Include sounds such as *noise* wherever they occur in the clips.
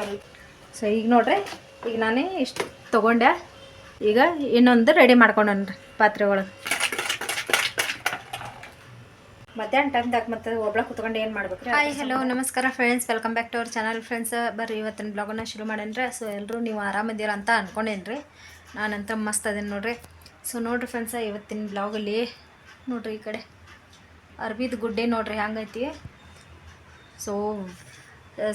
ಸ್ವಲ್ಪ ಸೊ ಈಗ ನೋಡ್ರಿ, ಈಗ ನಾನೇ ಇಷ್ಟು ತೊಗೊಂಡೆ. ಈಗ ಇನ್ನೊಂದು ರೆಡಿ ಮಾಡ್ಕೊಂಡನ್ರಿ ಪಾತ್ರೆ ಒಳಗೆ. ಮಧ್ಯಾಹ್ನ ಟೈಮ್ದಾಗ ಮತ್ತೆ ಒಬ್ಳ ಕುತ್ಕೊಂಡು ಏನು ಮಾಡ್ಬೇಕು ಹಾಯ್ ಹಲೋ ನಮಸ್ಕಾರ friends welcome back to our channel friends ಬರ್ರಿ, ಇವತ್ತಿನ ಬ್ಲಾಗನ್ನ ಶುರು ಮಾಡೇನ್ರಿ ಸೊ ಎಲ್ಲರೂ ನೀವು ಆರಾಮಿದ್ದೀರ ಅಂತ ಅನ್ಕೊಂಡೇನ್ರಿ ನಾನಂತ ಮಸ್ತ್ ಅದೇನು ನೋಡ್ರಿ. ಸೊ ನೋಡ್ರಿ ಫ್ರೆಂಡ್ಸ ಇವತ್ತಿನ ಬ್ಲಾಗಲ್ಲಿ ನೋಡ್ರಿ ಈ ಕಡೆ. ಅರ್ಬಿದ ಗುಡ್ಡೆ ನೋಡ್ರಿ ಹ್ಯಾಂಗೈತಿ ಸೊ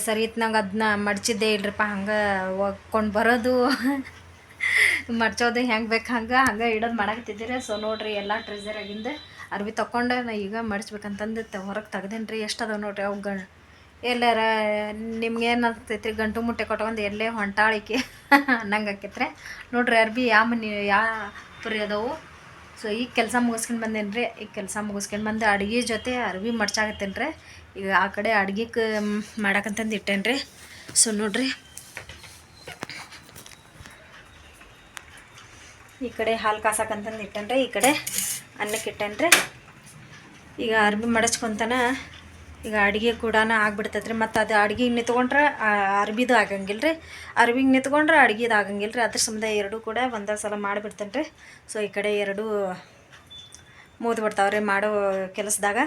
ಸರಿ ಇತ್ತು ಅದನ್ನ ಮಡ್ಚಿದ್ದೆ ಇಲ್ರಿಪ್ಪ, ಹಂಗೆ ಒಗ್ಕೊಂಡು ಬರೋದು. ಮಡ್ಚೋದು ಹೆಂಗೆ ಬೇಕು ಹಂಗೆ ಹಂಗೆ ಇಡೋದು ಮಾಡಾಕತ್ತಿದ್ದೀರಿ. ಸೊ ನೋಡಿರಿ ಎಲ್ಲ ಟ್ರೆಸರ್ ಆಗಿಂದ ಅರ್ಬಿ ತಗೊಂಡೆ ನಾ ಈಗ ಮಡ್ಚ್ಬೇಕಂತಂದು ಹೊರಗೆ ತೆಗ್ದೇನಿ ರೀ ಎಷ್ಟು ಅದಾವೆ ನೋಡಿರಿ ಅವು ಗಣ ಎಲ್ಲಾರ ನಿಮ್ಗೇನು ಆಗ್ತೈತ್ರಿ ಗಂಟು ಮುಟ್ಟೆ ಕೊಟ್ಕೊಂಡು ಎಲ್ಲೇ ಹೊಂಟಾಳಿಕೆ. *laughs* ಅನ್ನಂಗೆ ಹಾಕಿತ್ರೆ ನೋಡ್ರಿ ಅರ್ಬಿ ಯಾವ ಮನೆ, ಯಾವ ಪುರಿ ಅದಾವು? ಸೊ ಈಗ ಕೆಲಸ ಮುಗಿಸ್ಕೊಂಡು ಬಂದೇನಿ ರೀ ಈಗ ಕೆಲಸ ಮುಗಿಸ್ಕೊಂಡು ಬಂದು ಅಡುಗೆ ಜೊತೆ ಅರ್ವಿ ಮಡ್ಚಾಕತ್ತೇನೆ ರೀ ಈಗ ಆ ಕಡೆ ಅಡುಗೆಗೆ ಮಾಡಕ್ಕಂತಂದು ಇಟ್ಟೇನಿ ರೀ ಸೊ ನೋಡ್ರಿ. ಈ ಕಡೆ ಹಾಲು ಕಾಸಕ್ಕಂತಂದು ಇಟ್ಟೇನಿ ರೀ ಈ ಕಡೆ ಅನ್ನಕ್ಕೆ ಇಟ್ಟೇನ್ರಿ ಈಗ ಅರ್ಬಿ ಮಡಚ್ಕೊಂತಾನ ಈಗ ಅಡುಗೆ ಕೂಡ ಆಗ್ಬಿಡ್ತೈತೆ ರೀ ಮತ್ತು ಅದು ಅಡ್ಗೆ ನಿಂತ್ಕೊಂಡ್ರೆ ಅರ್ಬಿದು ಆಗಂಗಿಲ್ಲ ರೀ ಅರ್ಬಿಗೆ ನಿಂತ್ಕೊಂಡ್ರೆ ಅಡ್ಗೆದು ಆಗಂಗಿಲ್ಲ ರೀ ಅದ್ರ ಸಂಬಂಧ ಎರಡೂ ಕೂಡ ಒಂದೇ ಸಲ ಮಾಡಿಬಿಡ್ತೇನೆ ರೀ ಸೊ, ಈ ಕಡೆ ಎರಡೂ ಮೂದ್ ಬಿಡ್ತಾವೆ ರೀ ಮಾಡೋ ಕೆಲಸದಾಗ.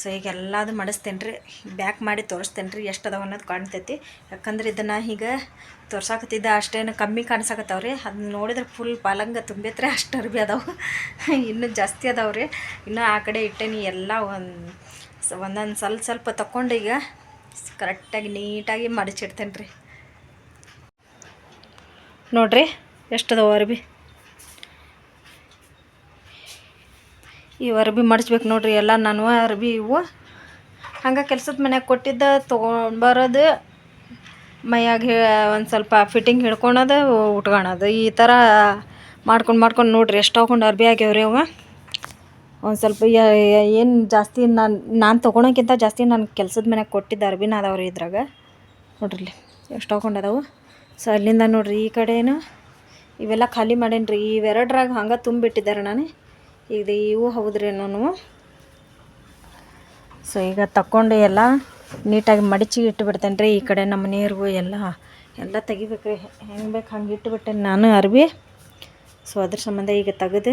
ಸೊ, ಈಗ ಎಲ್ಲದು ಮಾಡಿಸ್ತೇನೆ ರೀ ಬ್ಯಾಕ್ ಮಾಡಿ ತೋರಿಸ್ತೇನೆ ರೀ ಎಷ್ಟು ಅದಾವ ಅನ್ನೋದು ಕಾಣ್ತೈತಿ. ಯಾಕಂದ್ರೆ ಇದನ್ನು ಈಗ ತೋರ್ಸಾಕತ್ತಿದ್ದ ಅಷ್ಟೇನು ಕಮ್ಮಿ ಕಾಣಿಸಕತ್ತಾವ ರೀ ಅದನ್ನ ನೋಡಿದ್ರೆ ಫುಲ್ ಪಾಲಂಗ ತುಂಬೈತ್ರಿ. ಅಷ್ಟು ಅರ್ಬಿ ಅದಾವೆ. *laughs* ಇನ್ನೂ ಜಾಸ್ತಿ ಅದಾವೆ ರೀ ಇನ್ನೂ ಆ ಕಡೆ ಇಟ್ಟೇನಿ ಎಲ್ಲ ಒಂದು ಒಂದೊಂದು ಸ್ವಲ್ಪ ಸ್ವಲ್ಪ ತಗೊಂಡು ಈಗ ಕರೆಕ್ಟಾಗಿ ನೀಟಾಗಿ ಮಡಚಿಡ್ತೇನೆ ರೀ. ನೋಡ್ರಿ ಎಷ್ಟು ಅದಾವ ಅರ್ಬಿ? ಈ ಅರ್ಬಿ ಮಡಚ್ಬೇಕು ನೋಡ್ರಿ, ಎಲ್ಲ ನಾನು ಅರ್ಬಿ ಇವು. ಹಂಗೆ ಕೆಲ್ಸದ ಮನ್ಯಾಗ ಕೊಟ್ಟಿದ್ದ ತೊಗೊಂಡ್ಬರೋದು ಮೈಯಾಗ ಒಂದು ಸ್ವಲ್ಪ ಫಿಟ್ಟಿಂಗ್ ಹಿಡ್ಕೊಳೋದು ಉಟ್ಕೊಳೋದು ಈ ಥರ ಮಾಡ್ಕೊಂಡು ಮಾಡ್ಕೊಂಡು ನೋಡ್ರಿ, ಎಷ್ಟು ತೊಗೊಂಡು ಅರ್ಬಿ ಆಗ್ಯಾವ್ರಿ ಅವ? ಒಂದು ಸ್ವಲ್ಪ ಏನು ಜಾಸ್ತಿ ನಾನು ನಾನು ತೊಗೊಳೋಕ್ಕಿಂತ ಜಾಸ್ತಿ ನನ್ನ ಕೆಲ್ಸದ ಮನ್ಯಾಗ ಕೊಟ್ಟಿದ್ದ ಅರ್ಬಿನ ಅದಾವ್ರಿ ಇದ್ರಾಗ. ನೋಡ್ರಿ ಎಷ್ಟು ತೊಗೊಂಡು ಅದಾವು ಸೊ ಅಲ್ಲಿಂದ ನೋಡ್ರಿ ಈ ಕಡೆನು ಇವೆಲ್ಲ ಖಾಲಿ ಮಾಡೇನಿ ರೀ ಇವೆರಡ್ರಾಗ ಹಂಗೆ ತುಂಬಿಟ್ಟಿದ್ದಾರೆ ನಾನು. ಇದು ಇವು ಹೌದ್ರಿ ನಾನು ಸೊ ಈಗ ತಕ್ಕೊಂಡು ಎಲ್ಲ ನೀಟಾಗಿ ಮಡಚಿ ಇಟ್ಟುಬಿಡ್ತೇನೆ ರೀ ಈ ಕಡೆ ನಮ್ಮ ನೀರು ಎಲ್ಲ. ಎಲ್ಲ ತೆಗಿಬೇಕು ರೀ ಹೆಂಗೆ ಬೇಕು ಹಂಗೆ ಇಟ್ಟುಬಿಟ್ಟೇನೆ ನಾನು ಅರ್ಬಿ. ಸೊ ಅದ್ರ ಸಂಬಂಧ ಈಗ ತೆಗೆದು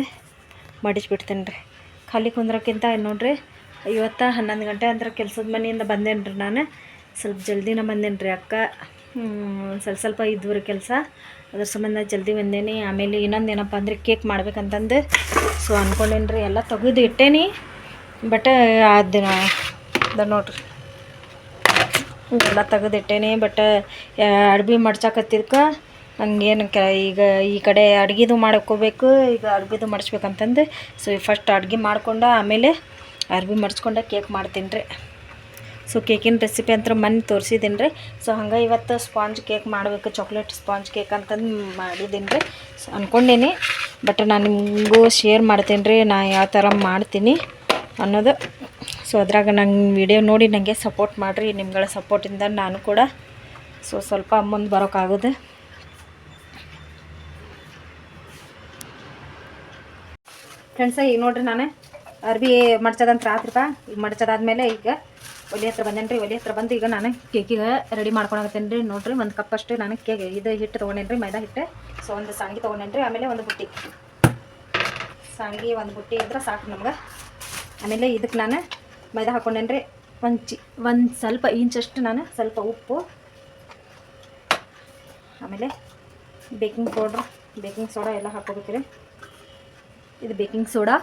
ಮಡಿಸ್ಬಿಡ್ತೇನೆ ರೀ ಖಾಲಿ ಕುಂದ್ರಕ್ಕಿಂತ ನೋಡ್ರಿ ಇವತ್ತು ಹನ್ನೊಂದು ಗಂಟೆ ಅಂದ್ರೆ ಕೆಲ್ಸದ ಮನೆಯಿಂದ ಬಂದೇನ್ರಿ ರೀ ನಾನು. ಸ್ವಲ್ಪ ಜಲ್ದಿನ ಬಂದೇನಿ ರೀ ಅಕ್ಕ. ಸ್ವಲ್ಪ ಸ್ವಲ್ಪ ಇದ್ವು ಕೆಲಸ. ಅದ್ರ ಸಂಬಂಧ ಜಲ್ದಿ ಬಂದೇನಿ. ಆಮೇಲೆ ಇನ್ನೊಂದು ಏನಪ್ಪ ಅಂದ್ರೆ ಕೇಕ್ ಮಾಡ್ಬೇಕಂತಂದು. ಸೊ ಅಂದ್ಕೊಂಡೇನಿ ರೀ ಎಲ್ಲ ತೆಗೆದು ಇಟ್ಟೇನಿ. ಬಟ್ ಅದನ್ನ ಅದ ನೋಡ್ರಿ. ತೆಗೆದು ತೆಗೆದಿಟ್ಟೇನಿ ಬಟ್ ಅಡ್ಬಿ ಮಡ್ಚಾಕತ್ತಿದ್ಕ ನಂಗೇನು ಕೆ ಈಗ ಈ ಕಡೆ ಅಡ್ಗೆದು ಮಾಡ್ಕೋಬೇಕು, ಈಗ ಅರ್ಬಿದು ಮಾಡಿಸ್ಬೇಕಂತಂದು. ಸೊ ಫಸ್ಟ್ ಅಡ್ಗೆ ಮಾಡ್ಕೊಂಡು ಆಮೇಲೆ ಅರ್ಬಿ ಮಡ್ಚ್ಕೊಂಡು ಕೇಕ್ ಮಾಡ್ತೀನಿ ರೀ ಸೊ ಕೇಕಿನ ರೆಸಿಪಿ ಅಂತ ಮನೆ ತೋರಿಸಿದ್ದೀನಿ ರೀ ಸೊ ಹಂಗೆ ಇವತ್ತು ಸ್ಪಾಂಜ್ ಕೇಕ್ ಮಾಡಬೇಕು ಚಾಕ್ಲೇಟ್ ಸ್ಪಾಂಜ್ ಕೇಕ್ ಅಂತಂದು ಮಾಡಿದ್ದೀನಿ ರೀ ಸೊ ಅಂದ್ಕೊಂಡೇನಿ ಬಟ್ ನಾನು ನಿಮಗೂ ಶೇರ್ ಮಾಡ್ತೀನಿ ರೀ ನಾ ಯಾವ ಥರ ಮಾಡ್ತೀನಿ ಅನ್ನೋದು. ಸೊ ಅದ್ರಾಗ ನಂಗೆ ವಿಡಿಯೋ ನೋಡಿ ನನಗೆ ಸಪೋರ್ಟ್ ಮಾಡಿರಿ, ನಿಮ್ಗಳ ಸಪೋರ್ಟಿಂದ ನಾನು ಕೂಡ. ಸೊ ಸ್ವಲ್ಪ ಮುಂದೆ ಬರೋಕ್ಕಾಗೋದು ಫ್ರೆಂಡ್ಸ ಈಗ ನೋಡ್ರಿ ನಾನು. ಅರ್ಬಿ ಮಡ್ಚದಂತ ರಾತ್ರಿಪ ಈಗ ಮಡ್ಚದಾದ್ಮೇಲೆ ಈಗ ಒಲೆ ಹತ್ರ ಬಂದೇನ್ರಿ, ಒಲಿ ಹತ್ರ ಬಂದು ಈಗ ನಾನು ಕೇಕಿಗೆ ರೆಡಿ ಮಾಡ್ಕೊಳಕತ್ತೇನೆ ರೀ ನೋಡ್ರಿ, ಒಂದು ಕಪ್ ಅಷ್ಟು ನಾನು ಕೇಕ್ ಇದು ಹಿಟ್ಟು ತೊಗೊಂಡೇನಿ ರೀ ಮೈದಾ ಹಿಟ್ಟು. ಸೊ ಒಂದು ಸಾಂಗಿ ತೊಗೊಂಡೇನಿ ಆಮೇಲೆ ಒಂದು ಬುಟ್ಟಿ. ಸಾಂಗಿ, ಒಂದು ಬುಟ್ಟಿ ಇದ್ರೆ ಸಾಕು ನಮ್ಗೆ. ಆಮೇಲೆ ಇದಕ್ಕೆ ನಾನು ಮೈದಾ ಹಾಕ್ಕೊಂಡೇನಿ ರೀ ಒಂದು ಚಿ, ಒಂದು ಸ್ವಲ್ಪ ಇಂಚಷ್ಟು ನಾನು ಸ್ವಲ್ಪ ಉಪ್ಪು. ಆಮೇಲೆ ಬೇಕಿಂಗ್ ಪೌಡ್ರ್ ಬೇಕಿಂಗ್ ಸೋಡಾ ಎಲ್ಲ ಹಾಕೋಬೇಕು ರೀ ಇದು ಬೇಕಿಂಗ್ ಸೋಡಾ.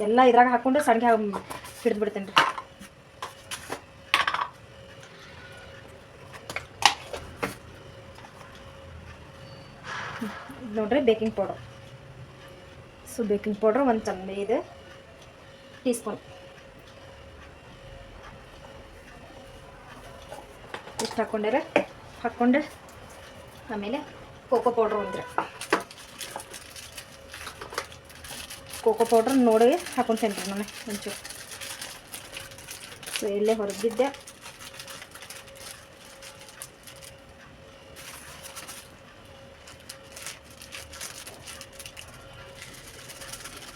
ಎಲ್ಲ ಇದ್ರಾಗ ಹಾಕ್ಕೊಂಡು ಸಣ್ಣ ಹಿಡಿದು ಬಿಡ್ತೇನೆ ರೀ. ನೋಡ್ರಿ baking powder. So, baking powder ಒಂದು ಚಮಚ ಇದೆ. Teaspoon. ಇಷ್ಟು ಹಾಕ್ಕೊಂಡ್ರೆ ಹಾಕ್ಕೊಂಡು ಆಮೇಲೆ ಕೋಕೋ ಪೌಡ್ರ್ ಒಂದ್ರೆ ಕೋಕೋ ಪೌಡ್ರ್ ನೋಡಿ ಹಾಕೊತೇನೆ ರೀ ನಾನು ಒಂಚೂರು. ಸೊ, ಇಲ್ಲೇ ಹೊರಗಿದ್ದೆ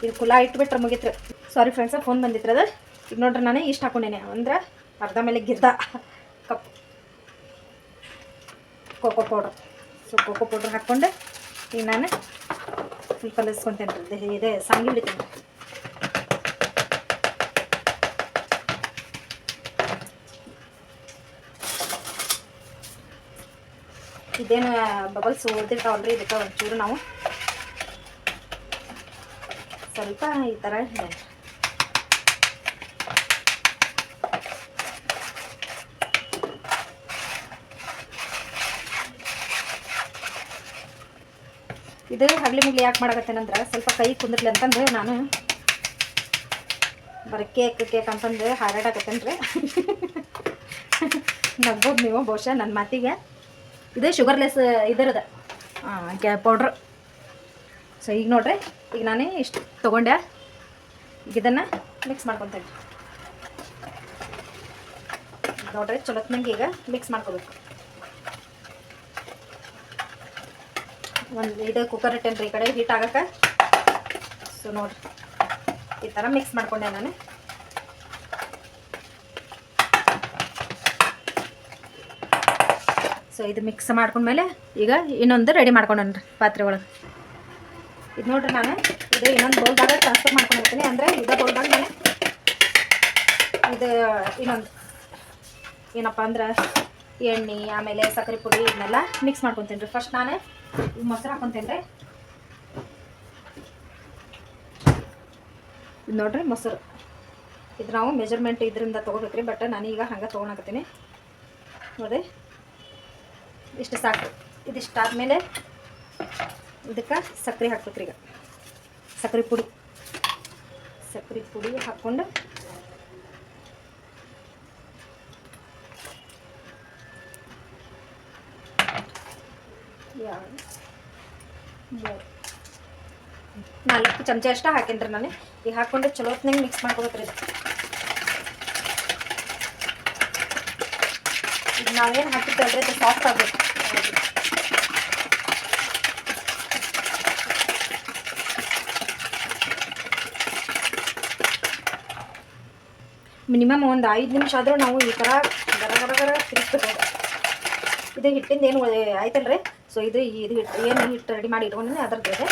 ಇದು ಕುಲ ಇಟ್ಬಿಟ್ರೆ ಮುಗಿತ್ರಿ. ಸಾರಿ ಫ್ರೆಂಡ್ಸ ಫೋನ್ ಬಂದಿತ್ತು ಅದು. ಈಗ ನೋಡ್ರಿ ನಾನು ಇಷ್ಟು ಹಾಕೊಂಡೇನೆ. ಅಂದ್ರೆ ಅರ್ಧ ಮೇಲೆ ಗಿರ್ದ cup cocoa powder. So cocoa powder ಹಾಕ್ಕೊಂಡು ಈಗ ನಾನು ಫುಲ್ ಕಲಿಸ್ಕೊತೇನೆ ಇದೆ. ಸಾಂಗಿ ಹಿಡಿತೀನಿ ಇದೇನು ಬಬಲ್ಸ್ ಓದಿರ್ತಾವಲ್ರಿ ಇದಕ್ಕೆ ಒಂಚೂರು ನಾವು ಸ್ವಲ್ಪ ಈ ಥರ ಇದೆ ಹಗ್ಲಿ ಮುಗ್ಲಿ ಯಾಕೆ ಮಾಡಕತ್ತೇನಂದ್ರೆ ಸ್ವಲ್ಪ ಕೈ ಕುಂದಿರ್ಲಿ ಅಂತಂದು ನಾನು ಬರೀ ಕೇಕ್ ಕೇಕ್ ಅಂತಂದು ಹಾರಾಡಕತ್ತೇನೆ ರೀ. ನಗ್ಬೋದು ನೀವು ಬಹುಶಃ ನನ್ನ ಮಾತಿಗೆ. ಇದು ಶುಗರ್ಲೆಸ್ ಇದರದ ಕ್ಯಾ ಪೌಡ್ರ್. ಸೊ ಈಗ ನೋಡ್ರಿ, ಈಗ ನಾನೇ ಇಷ್ಟು ತೊಗೊಂಡೆ. ಈಗ ಇದನ್ನು ಮಿಕ್ಸ್ ಮಾಡ್ಕೊತೇನೆ. ನೋಡ್ರಿ ಚಲೋತ್ನಂಗೆ ಈಗ ಮಿಕ್ಸ್ ಮಾಡ್ಕೋಬೇಕು. ಒಂದು ಇದು ಕುಕ್ಕರ್ ಇಟ್ಟೇನ್ರಿ ಈ ಕಡೆ ಹೀಟ್ ಆಗಕ್ಕೆ. ಸೊ ನೋಡ್ರಿ. ಈ ಥರ ಮಿಕ್ಸ್ ಮಾಡ್ಕೊಂಡೆ ನಾನು. ಸೊ ಇದು ಮಿಕ್ಸ್ ಮಾಡ್ಕೊಂಡ್ಮೇಲೆ ಈಗ ಇನ್ನೊಂದು ರೆಡಿ ಮಾಡ್ಕೊಂಡನ್ರಿ ಪಾತ್ರೆ ಒಳಗೆ. ಇದು ನೋಡ್ರಿ ನಾನು, ಇದು ಇನ್ನೊಂದು ಬೌಲ್ದಾಗ ಟ್ರಾನ್ಸ್ಫರ್ ಮಾಡ್ಕೊಂಡಿರ್ತೀನಿ ಅಂದರೆ ಇದು ಬೌಲ್ದಾಗ ನಾನು ಇದು ಇನ್ನೊಂದು ಏನಪ್ಪ ಅಂದ್ರೆ ಎಣ್ಣೆ, ಆಮೇಲೆ ಸಕ್ಕರೆ ಪುಡಿ ಇದನ್ನೆಲ್ಲ ಮಿಕ್ಸ್ ಮಾಡ್ಕೊತೀನಿ ರೀ. ಫಸ್ಟ್ ನಾನು ಮೊಸರು ಹಾಕೊಂತೇನ್ರಿ? ಇದು ನೋಡ್ರಿ ಮೊಸರು. ಇದು ನಾವು ಮೆಜರ್ಮೆಂಟ್ ಇದರಿಂದ ತೊಗೋಬೇಕ್ರಿ ಬಟ್ ನಾನೀಗ ಹಂಗೆ ತೊಗೊಳಕತ್ತೀನಿ ನೋಡಿ ಇಷ್ಟು ಸಾಕು. ಇದಿಷ್ಟು ಆದಮೇಲೆ ಇದಕ್ಕೆ ಸಕ್ಕರೆ ಹಾಕ್ಬೇಕ್ರಿ ಈಗ ಸಕ್ಕರೆ ಪುಡಿ. ಸಕ್ಕರೆ ಪುಡಿ ಹಾಕ್ಕೊಂಡು ನಾಲ್ಕು ಚಮಚ ಅಷ್ಟ ಹಾಕೇನ್ರಿ ನಾನು. ಈಗ ಹಾಕ್ಕೊಂಡು ಚಲೋ ಹೊತ್ನಾಗ ಮಿಕ್ಸ್ ಮಾಡ್ಕೋಬೇಕ್ರಿ. ಈಗ ನಾವೇನು ಹಾಕಿರ್ತೇವಲ್ರಿ, ಅದು ಸಾಫ್ಟ್ ಆಗಬೇಕು. ಮಿನಿಮಮ್ ಒಂದು ಐದು ನಿಮಿಷ ಆದರೂ ನಾವು ಈ ಥರ ಗರ ಗರ ಗರ ತಿರುಗಿಸ್ಬೇಕು ಇದು ಹಿಟ್ಟಿಂದ ಏನು ಆಯ್ತಲ್ರಿ? ಸೊ ಇದು ಇದು ಹಿಟ್ಟು ಏನು ಹಿಟ್ಟು ರೆಡಿ ಮಾಡಿ ಇಟ್ಕೊಂಡಿನಿ ಅದ್ರ ಜೊತೆ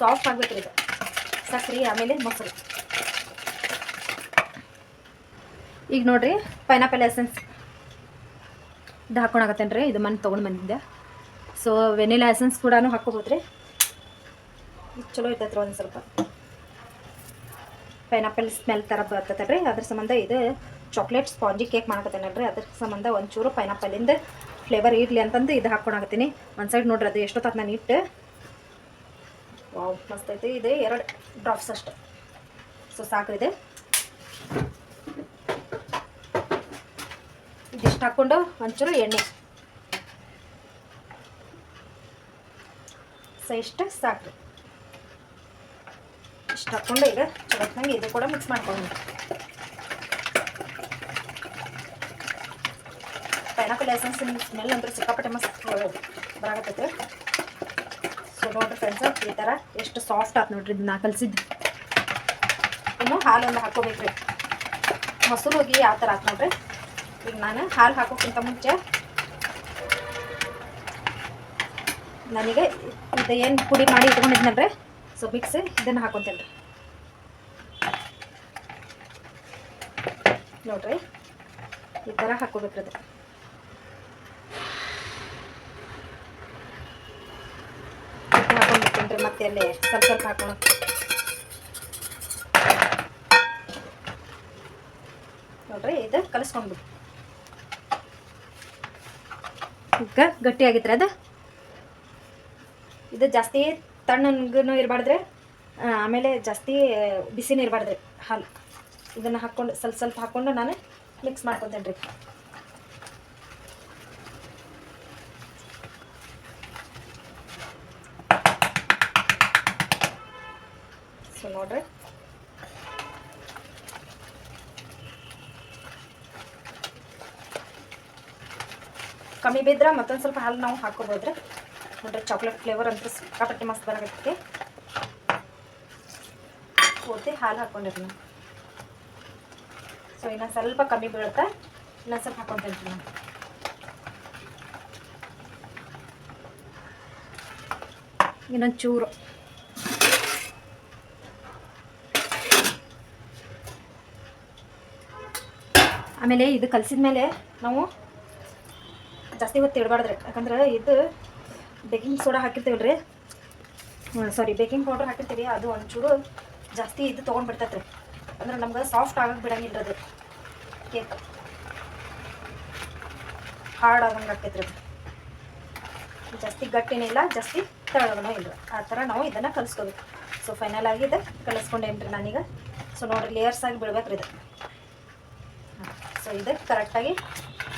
ಸಾಫ್ಟ್ ಆಗಬೇಕು ಇದು. ಸಕ್ಕರೆ ಆಮೇಲೆ ಮೊಸರು. ಈಗ ನೋಡ್ರಿ ಪೈನಾಪಲ್ ಎಸೆನ್ಸ್ ಇದು ಹಾಕೊಂಡಾಗತ್ತೇನ್ರಿ ಇದು ಮನೆ ತೊಗೊಂಡು ಬಂದಿದ್ದೆ. ಸೊ ವೆನಿಲಾ ಎಸೆನ್ಸ್ ಕೂಡ ಹಾಕ್ಕೋಬೋದು ರೀ ಇದು ಚಲೋ ಇರ್ತೈತ್ರಿ ಒಂದು ಸ್ವಲ್ಪ. ಪೈನಾಪಲ್ ಸ್ಮೆಲ್ ಥರ ಬರ್ತೈತಲ್ರಿ. ಅದ್ರ ಸಂಬಂಧ ಇದು ಚಾಕ್ಲೇಟ್ ಸ್ಪಾಂಜಿ ಕೇಕ್ ಮಾಡಕತ್ತೇನಲ್ರಿ ಅದಕ್ಕೆ ಸಂಬಂಧ ಒಂಚೂರು ಪೈನಾಪಲ್ಲಿಂದ ಫ್ಲೇವರ್ ಇರಲಿ ಅಂತಂದು ಇದು ಹಾಕ್ಕೊಳಕತ್ತೀನಿ ಒಂದು ಸೈಡ್ ನೋಡ್ರಿ ಅದು ಎಷ್ಟೊತ್ತಾಗ ನಾನು ಇಟ್ಟು. ವಾವ್, ಮಸ್ತ್ ಐತಿ. ಇದು ಎರಡು ಡ್ರಾಪ್ಸ್ ಅಷ್ಟು. ಸೊ ಸಾಕಿದೆ ಇದು ಇದಿಷ್ಟು ಹಾಕ್ಕೊಂಡು ಒಂಚೂರು ಎಣ್ಣೆ. ಸೊ, ಇಷ್ಟು ಸಾಕು ಇಷ್ಟು ಹಾಕ್ಕೊಂಡು ಈಗ ಚೆನ್ನಾಗಿ ಇದು ಕೂಡ ಮಿಕ್ಸ್ ಮಾಡ್ಕೊಂಡು ಪೈನಾಪಲ್ ಎಸೆನ್ಸ್ ಸ್ಮೆಲ್ ಅಂದ್ರೆ ಸಿಕ್ಕಾಪಟ್ಟೆ ಮಸ್ತ್ ಬರಾಕತ್ತೈತೆ ಸೊ ನೋಡ್ರಿ ಫ್ರೆಂಡ್ಸ್ ಈ ಥರ ಎಷ್ಟು ಸಾಫ್ಟ್ ಆಯ್ತು ನೋಡ್ರಿ ಇದನ್ನ ಕಲಿಸಿದ್ದು. ಇನ್ನು ಹಾಲೊಂದು ಹಾಕೋಬೇಕ್ರಿ ಮೊಸರು ಹೋಗಿ ಯಾವ ಥರ ಆಯ್ತು ನೋಡ್ರಿ. ಈಗ ನಾನು ಹಾಲು ಹಾಕೋಕ್ಕಿಂತ ಮುಂಚೆ ನನಗೆ ಇದು ಏನು ಪುಡಿ ಮಾಡಿ ಇಟ್ಕೊಂಡಿದ್ನಲ್ರಿ. ಸೊ ಮಿಕ್ಸ್ ಇದನ್ನು ಹಾಕೊತೇನೆ ನೋಡ್ರಿ. ಈ ಥರ ಹಾಕೋಬೇಕ್ರಿ ಅದು ಹಾಕೊಂಡ್ಬಿಡ್ತೀನಿ ರೀ ಮತ್ತೆ ಅಲ್ಲಿ ಸ್ವಲ್ಪ ಸ್ವಲ್ಪ ಹಾಕೋಣ. ನೋಡ್ರಿ, ಇದು ಕಲಿಸ್ಕೊಂಡ್ಬಿಡು. ಈಗ ಗಟ್ಟಿ ಆಗಿತ್ರಿ ಅದು? ಇದು ಜಾಸ್ತಿ ತಣ್ಣಗೂ ಇರಬಾರ್ದ್ರಿ ಆಮೇಲೆ ಜಾಸ್ತಿ ಬಿಸಿನೂ ಇರಬಾರ್ದ್ರಿ ಹಾಲು. ಇದನ್ನು ಹಾಕ್ಕೊಂಡು ಸ್ವಲ್ಪ ಸ್ವಲ್ಪ ಹಾಕ್ಕೊಂಡು ನಾನು ಮಿಕ್ಸ್ ಮಾಡ್ಕೊತೇನೆ ರೀ ಸೊ ನೋಡ್ರಿ ಕಮ್ಮಿ ಬಿದ್ರೆ ಮತ್ತೊಂದು ಸ್ವಲ್ಪ ಹಾಲು ನಾವು ಹಾಕೋಬೋದ್ರೆ? ನೋಡ್ರಿ ಚಾಕ್ಲೇಟ್ ಫ್ಲೇವರ್ ಅಂತೂ ಸಿಕ್ಕಾಪಟ್ಟೆ ಮಸ್ತ್ ಬರಾಕತ್ತೈತಿ. ಪೂರ್ತಿ ಹಾಲು ಹಾಕೊಂಡಿರಿ ನಾವು. ಸೊ ಇನ್ನೊಂದು ಸ್ವಲ್ಪ ಕಮ್ಮಿ ಬೀಳುತ್ತೆ. ಇನ್ನೊಂದು ಸ್ವಲ್ಪ ಹಾಕೊಂತೀನಿ ನಾನು ಇನ್ನೊಂದು ಚೂರು. ಆಮೇಲೆ ಇದು ಕಲಸಿದ ಮೇಲೆ ನಾವು ಜಾಸ್ತಿ ಹೊತ್ತು ಇಡಬಾರ್ದ್ರಿ. ಯಾಕಂದ್ರೆ ಇದು ಬೇಕಿಂಗ್ ಸೋಡಾ ರೀ ಸಾರಿ ಬೇಕಿಂಗ್ ಪೌಡರ್ ಹಾಕಿರ್ತೀವಿ, ಅದು ಒಂಚೂರು ಜಾಸ್ತಿ ಇದು ತೊಗೊಂಡು ಬಿಡ್ತೈತೆ ರೀ ಅಂದ್ರೆ ನಮ್ಗೆ ಸಾಫ್ಟ್ ಆಗಕ್ಕೆ ಬಿಡಂಗಿಲ್ಲ ಅದು. ಕೇಕ್ ಹಾರ್ಡ್ ಆಗಂಗೆ ಆಗ್ತೈತೆ ರೀ ಜಾಸ್ತಿ ಗಟ್ಟಿನಿಲ್ಲ ಜಾಸ್ತಿ ತೆಳಗನೂ ಇಲ್ಲ ಆ ಥರ ನಾವು ಇದನ್ನು ಕಲಿಸ್ಕೋಬೇಕು ಸೊ ಫೈನಲ್ ಆಗಿ ಇದು ಕಲಿಸ್ಕೊಂಡೇನಿ ರೀ ನಾನೀಗ. ಸೊ ನೋಡಿರಿ ಲೇಯರ್ಸ್ ಆಗಿ ಬಿಡ್ಬೇಕು ರೀ ಇದು. ಸೊ ಇದು ಕರೆಕ್ಟಾಗಿ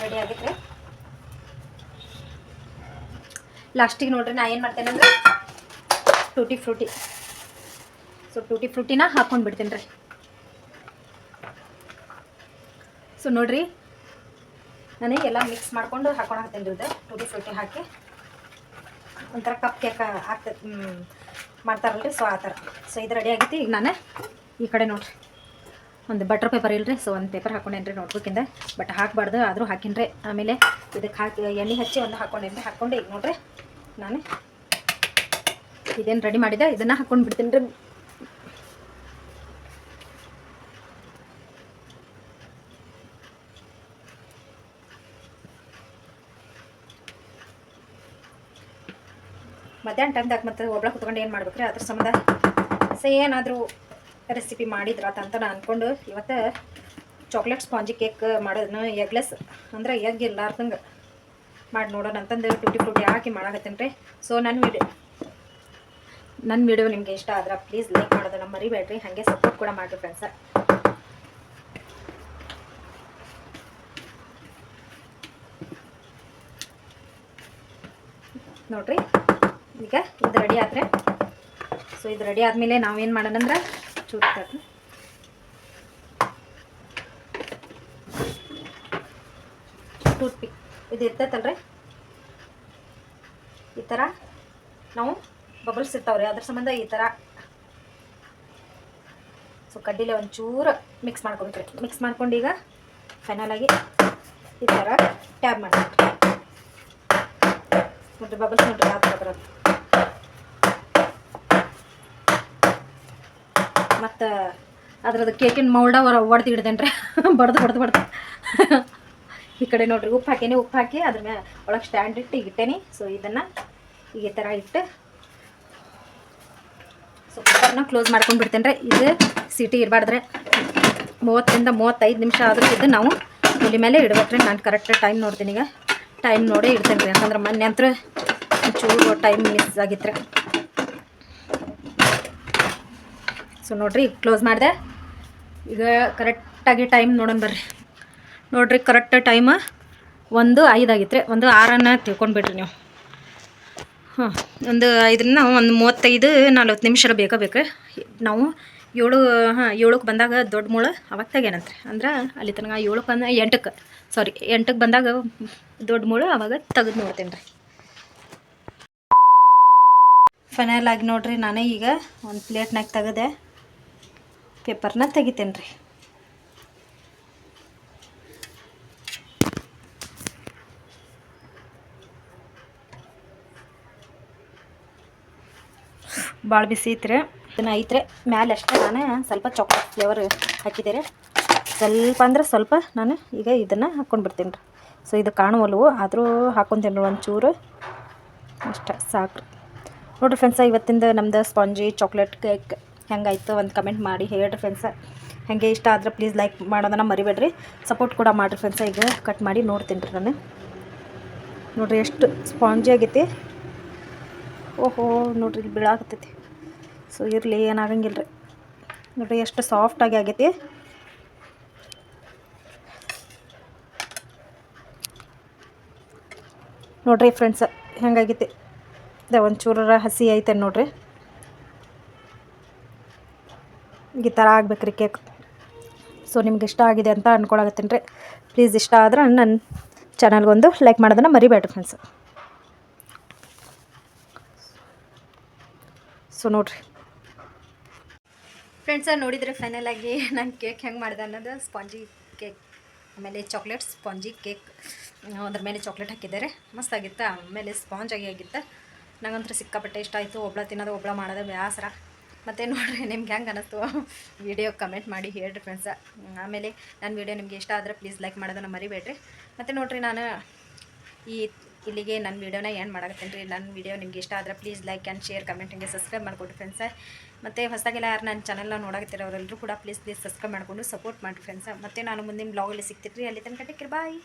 ರೆಡಿ ಆಗೈತೆ ರೀ ಲಾಸ್ಟಿಗೆ ನೋಡ್ರಿ, ನಾ ಏನು ಮಾಡ್ತೇನೆ ಅಂದ್ರೆ ಟೂಟಿ ಫ್ರೂಟಿ ಸೊ ಟೂಟಿ ಫ್ರೂಟಿನ ಹಾಕೊಂಡು ಬಿಡ್ತೀನಿ ರೀ. ಸೊ ನೋಡ್ರಿ, ನಾನು ಎಲ್ಲ ಮಿಕ್ಸ್ ಮಾಡ್ಕೊಂಡು ಹಾಕೊಂಡು ಹಾಕ್ತೇನೆ ರೀ ಟೂಟಿ ಫ್ರೂಟಿ ಹಾಕಿ. ಒಂಥರ ಕಪ್ ಕೇಕ್ ಆಗ್ತದೆ ಮಾಡ್ತಾರಲ್ರಿ ಸೊ ಆ ಥರ. ಸೊ ಇದು ರೆಡಿ ಆಗೈತಿ. ಈಗ ನಾನು ಈ ಕಡೆ ನೋಡ್ರಿ. ಒಂದು ಬಟರ್ ಪೇಪರ್ ಇಲ್ಲರಿ ಸೊ ಒಂದು ಪೇಪರ್ ಹಾಕೊಂಡೇನ್ರಿ ನೋಟ್ಬುಕ್ಕಿಂದ ಬಟ್ ಹಾಕಬಾರ್ದು, ಆದರೂ ಹಾಕಿನ್ರಿ ಆಮೇಲೆ ಇದಕ್ಕೆ ಹಾಕಿ, ಎಣ್ಣೆ ಹಚ್ಚಿ ಒಂದು ಹಾಕೊಂಡೇನ್ರಿ ಹಾಕ್ಕೊಂಡು ಈಗ ನೋಡ್ರಿ. ನಾನು. ಇದೇನು ರೆಡಿ ಮಾಡಿದೆ ಇದನ್ನು ಹಾಕೊಂಡು ಬಿಡ್ತೀನಿ ರೀ. ಮಧ್ಯಾಹ್ನ ಟೈಮ್ದಾಗ ಮತ್ತೆ ಒಬ್ಳ ಕುತ್ಕೊಂಡು ಏನು ಮಾಡ್ಬೇಕ್ರಿ? ಅದ್ರ ಸಂಬಂಧ ಸೊ ಏನಾದರೂ ರೆಸಿಪಿ ಮಾಡಿದ್ರಾತ ಅಂತ ನಾನು ಅಂದ್ಕೊಂಡು ಇವತ್ತು ಚಾಕ್ಲೇಟ್ ಸ್ಪಾಂಜಿ ಕೇಕ್ ಮಾಡೋದನ್ನ ಎಗ್ಲೆಸ್ ಅಂದ್ರೆ ಎಗ್ ಇರ್ಲಾರ್ದಂಗೆ. ಮಾಡಿ ನೋಡೋಣ ಅಂತಂದು ಟೂಟಿ ಫ್ರೂಟಿ ಹಾಕಿ ಮಾಡಾಕತ್ತೀನಿ ರೀ. ಸೊ ನನ್ನ ವಿಡಿಯೋ ನನ್ನ ವಿಡಿಯೋ ನಿಮಗೆ ಇಷ್ಟ ಆದ್ರೆ ಪ್ಲೀಸ್ ಲೈಕ್ ನಮ್ಮ ಮರಿಬೇಡ್ರಿ. ಹಾಗೆ ಸಪೋರ್ಟ್ ಕೂಡ ಮಾಡಿರಿ ಫ್ರೆಂಡ್ಸ ನೋಡ್ರಿ, ಈಗ ಇದು ರೆಡಿ ಆದರೆ ಸೊ ಇದು ರೆಡಿ ಆದಮೇಲೆ ನಾವೇನು ಮಾಡೋಣ ಅಂದ್ರೆ ಚೂಟ್ ಟೂತ್ ಪಿಕ್ ಇದು ಇರ್ತೈತಲ್ರಿ? ಈ ಥರ ನಾವು ಬಬಲ್ಸ್ ಇರ್ತಾವ್ರಿ. ಅದ್ರ ಸಂಬಂಧ ಈ ಥರ ಸೊ ಕಡ್ಡಿಲೆ ಒಂಚೂರು ಮಿಕ್ಸ್ ಮಾಡ್ಕೊಬೇಕ್ರಿ. ಮಿಕ್ಸ್ ಮಾಡ್ಕೊಂಡು ಈಗ ಫೈನಲ್ ಆಗಿ ಈ ಥರ ಟ್ಯಾಬ್ ಮಾಡ್ಬೇಕು ನೋಡ್ರಿ ಬಬಲ್ಸ್ ನೋಡ್ರಿ ಯಾವ ಥರ ಬರೋದು ಮತ್ತು ಅದ್ರದ್ದು ಕೇಕಿನ ಮೌಲ್ಡ ಹೊರ ಒಡ್ದು ಹಿಡ್ದೇನ್ರಿ? ಬಡ್ದು ಬಡ್ದು ಬಡ್ದು. ಈ ಕಡೆ ನೋಡ್ರಿ ಉಪ್ಪು ಹಾಕೇನಿ, ಉಪ್ಪು ಹಾಕಿ ಅದ್ರ ಮೇಲೆ ಒಳಗೆ ಸ್ಟ್ಯಾಂಡ್ ಇಟ್ಟು ಇಟ್ಟೇನಿ. ಸೊ ಇದನ್ನು ಈ ಥರ ಇಟ್ಟು ಸೊ ಕುಕ್ಕರ್ನ ಕ್ಲೋಸ್ ಮಾಡ್ಕೊಂಡು ಬಿಡ್ತೇನೆ ರೀ. ಇದು ಸಿಟಿ ಇರಬಾರ್ದ್ರೆ. ಮೂವತ್ತರಿಂದ ಮೂವತ್ತೈದು ನಿಮಿಷ ಆದರೂ ಇದು ನಾವು ಒಲಿ ಮೇಲೆ ಇಡ್ಬೇಕ್ರಿ ನಾನು ಕರೆಕ್ಟ್ ಟೈಮ್ ನೋಡ್ತೀನಿ ಈಗ. ಟೈಮ್ ನೋಡಿ ಇಡ್ತೇನೆ ರೀ. ಯಾಕಂದ್ರೆ ಮೊನ್ನೆ ಅಂತೂ ಚೂರು ಟೈಮ್ ಮಿಸ್ ಆಗಿತ್ತು ಸೊ ನೋಡ್ರಿ ಕ್ಲೋಸ್ ಮಾಡಿದೆ. ಈಗ ಕರೆಕ್ಟಾಗಿ ಟೈಮ್ ನೋಡೋಣ ಬರ್ರಿ. ನೋಡ್ರಿ ಕರೆಕ್ಟ್ ಟೈಮ್ ಒಂದು ಐದು ಆಗಿತ್ತು ರೀ ಒಂದು ಆರನ್ನ ತಿಳ್ಕೊಂಡ್ಬಿಡ್ರಿ ನೀವು. ಹಾಂ, ಒಂದು ಐದರಿಂದ ಒಂದು ಮೂವತ್ತೈದು, ನಲ್ವತ್ತು ನಿಮಿಷ ಬೇಕಾ ಬೇಕು ನಾವು ಏಳು, ಹಾಂ, ಏಳಕ್ಕೆ ಬಂದಾಗ ದೊಡ್ಡ ಮುಳು ಅವಾಗ ರೀ ಅಂದ್ರೆ ಅಲ್ಲಿ ತನಕ ಏಳಕ್ಕೆ ಬಂದ ಎಂಟಕ್ಕೆ ಸಾರಿ ಎಂಟಕ್ಕೆ ಬಂದಾಗ ದೊಡ್ಡ ಮುಳು ಅವಾಗ ತೆಗೆದು ನೋಡ್ತೀನಿ ರೀ ಫೈನಲ್ ಆಗಿ ನೋಡ್ರಿ, ನಾನೇ ಈಗ ಒಂದು ಪ್ಲೇಟ್ನಾಗ ತೆಗೆದೆ ಪೇಪರ್ನ ತೆಗಿತೇನೆ ರೀ ಭಾಳ ಬಿಸಿ ಐತ್ರಿ. ಇದನ್ನ ಐತ್ರಿ. ಮ್ಯಾಲೆ ಅಷ್ಟೇ ನಾನು ಸ್ವಲ್ಪ ಚಾಕ್ಲೇಟ್ ಫ್ಲೇವರ್ ಹಾಕಿದ್ದೀರಿ ಸ್ವಲ್ಪ ಅಂದ್ರೆ ಸ್ವಲ್ಪ ನಾನು ಈಗ ಇದನ್ನು ಹಾಕ್ಕೊಂಡು ಬಿಡ್ತೀನಿ ರೀ. ಸೊ ಇದು ಕಾಣುವಲ್ವು ಆದರೂ ಹಾಕ್ಕೊಂತೀನಿ ರೀ ಒಂಚೂರು. ಅಷ್ಟೇ ಸಾಕು ನೋಡಿರಿ ಫ್ರೆಂಡ್ಸ ಇವತ್ತಿಂದ ನಮ್ದು ಸ್ಪಾಂಜಿ ಚಾಕ್ಲೇಟ್ ಕೇಕ್ ಹೆಂಗಾಯ್ತು ಒಂದು ಕಮೆಂಟ್ ಮಾಡಿ ಹೇಳಿರಿ ಫ್ರೆಂಡ್ಸ ಹೆಂಗೆ ಇಷ್ಟ ಆದ್ರೆ ಪ್ಲೀಸ್ ಲೈಕ್ ಮಾಡೋದನ್ನ ಮರಿಬೇಡ್ರಿ. ಸಪೋರ್ಟ್ ಕೂಡ ಮಾಡಿರಿ ಫ್ರೆಂಡ್ಸ ಈಗ ಕಟ್ ಮಾಡಿ ನೋಡ್ತೀನಿ ರೀ ನಾನು. ನೋಡಿರಿ, ಎಷ್ಟು ಸ್ಪಾಂಜಿ ಆಗೈತಿ. ಓಹೋ, ನೋಡ್ರಿ ಇಲ್ಲಿ ಬೀಳಾಕತ್ತೈತಿ. ಸೊ ಇರಲಿ ಏನಾಗಂಗಿಲ್ಲ ರೀ ನೋಡ್ರಿ, ಎಷ್ಟು ಸಾಫ್ಟಾಗಿ ಆಗೈತಿ. ನೋಡ್ರಿ ಫ್ರೆಂಡ್ಸ್ ಹೆಂಗಾಗೈತಿ? ಅದೇ ಒಂಚೂರ ಹಸಿ ಐತೆ ನೋಡ್ರಿ. ಈ ಥರ ಆಗ್ಬೇಕ್ರಿ ಕೇಕ್ ಸೊ ನಿಮ್ಗೆ ಇಷ್ಟ ಆಗಿದೆ ಅಂತ ಅಂದ್ಕೊಳಕತ್ತೀನಿ ರೀ. ಪ್ಲೀಸ್ ಇಷ್ಟ ಆದ್ರೆ ನನ್ನ ಚಾನಲ್ಗೊಂದು ಲೈಕ್ ಮಾಡೋದನ್ನು ಮರಿಬೇಡ್ರಿ ಫ್ರೆಂಡ್ಸ್ ಸೊ ನೋಡ್ರಿ. ಫ್ರೆಂಡ್ಸ ನೋಡಿದರೆ ಫೈನಲ್ ಆಗಿ ನಾನು ಕೇಕ್ ಹೆಂಗೆ ಮಾಡಿದೆ ಅನ್ನೋದು ಸ್ಪಾಂಜಿ ಕೇಕ್ ಆಮೇಲೆ ಚಾಕ್ಲೇಟ್ ಸ್ಪಾಂಜಿ ಕೇಕ್ ಅದ್ರ ಮೇಲೆ ಚಾಕ್ಲೇಟ್ ಹಾಕಿದ್ದಾರೆ. ಮಸ್ತಾಗಿತ್ತು ಆಮೇಲೆ ಸ್ಪಾಂಜ್ ಆಗಿ ಆಗಿತ್ತು? ನಂಗಂತೂ ಸಿಕ್ಕಾಪಟ್ಟೆ ಇಷ್ಟ ಆಯಿತು. ಒಬ್ಳ ತಿನ್ನೋದು, ಒಬ್ಳ ಮಾಡೋದು ಬೇಸರ. ಮತ್ತು ನೋಡಿರಿ, ನಿಮ್ಗೆ ಹೆಂಗೆ ಅನ್ನಿಸ್ತು ವಿಡಿಯೋ ಕಮೆಂಟ್ ಮಾಡಿ ಹೇಳ್ರಿ ಫ್ರೆಂಡ್ಸ ಆಮೇಲೆ ನನ್ನ ವಿಡಿಯೋ ನಿಮಗೆ ಇಷ್ಟ ಆದರೆ ಪ್ಲೀಸ್ ಲೈಕ್ ಮಾಡೋದನ್ನು ಮರಿಬೇಡ್ರಿ. ಮತ್ತು ನೋಡಿರಿ, ನಾನು ಈ ಇಲ್ಲಿಗೆ ನನ್ನ ವೀಡಿಯೋನ ಏನು ಮಾಡಾಕತ್ತೇನೆ ರೀ. ನನ್ನ ವೀಡಿಯೋ ನಿಮ್ಗೆ ಇಷ್ಟ ಆದರೆ please like and share comment ಹಂಗೆ ಸಬ್ಸ್ಕ್ರೈಬ್ ಮಾಡಿಕೊಡ್ರಿ ಫ್ರೆಂಡ್ಸ ಮತ್ತು ಹೊಸದಾಗೆಲ್ಲ ಯಾರು ನನ್ನ ಚಾನಲ್ನ ನೋಡಾಕತ್ತಿರೋರೆಲ್ಲರೂ ಕೂಡ ಪ್ಲೀಸ್ ಪ್ಲೀಸ್ ಸಬ್ಸ್ಕ್ರೈಬ್ ಮಾಡಿಕೊಂಡು ಸಪೋರ್ಟ್ ಮಾಡಿರಿ ಫ್ರೆಂಡ್ಸ ಮತ್ತು ನಾನು ಮುಂದಿನ ಬ್ಲಾಗಲ್ಲಿ ಸಿಗ್ತೀನಿ ಅಲ್ಲಿ ತನಕ ಟೇಕ್ ಬಾಯ್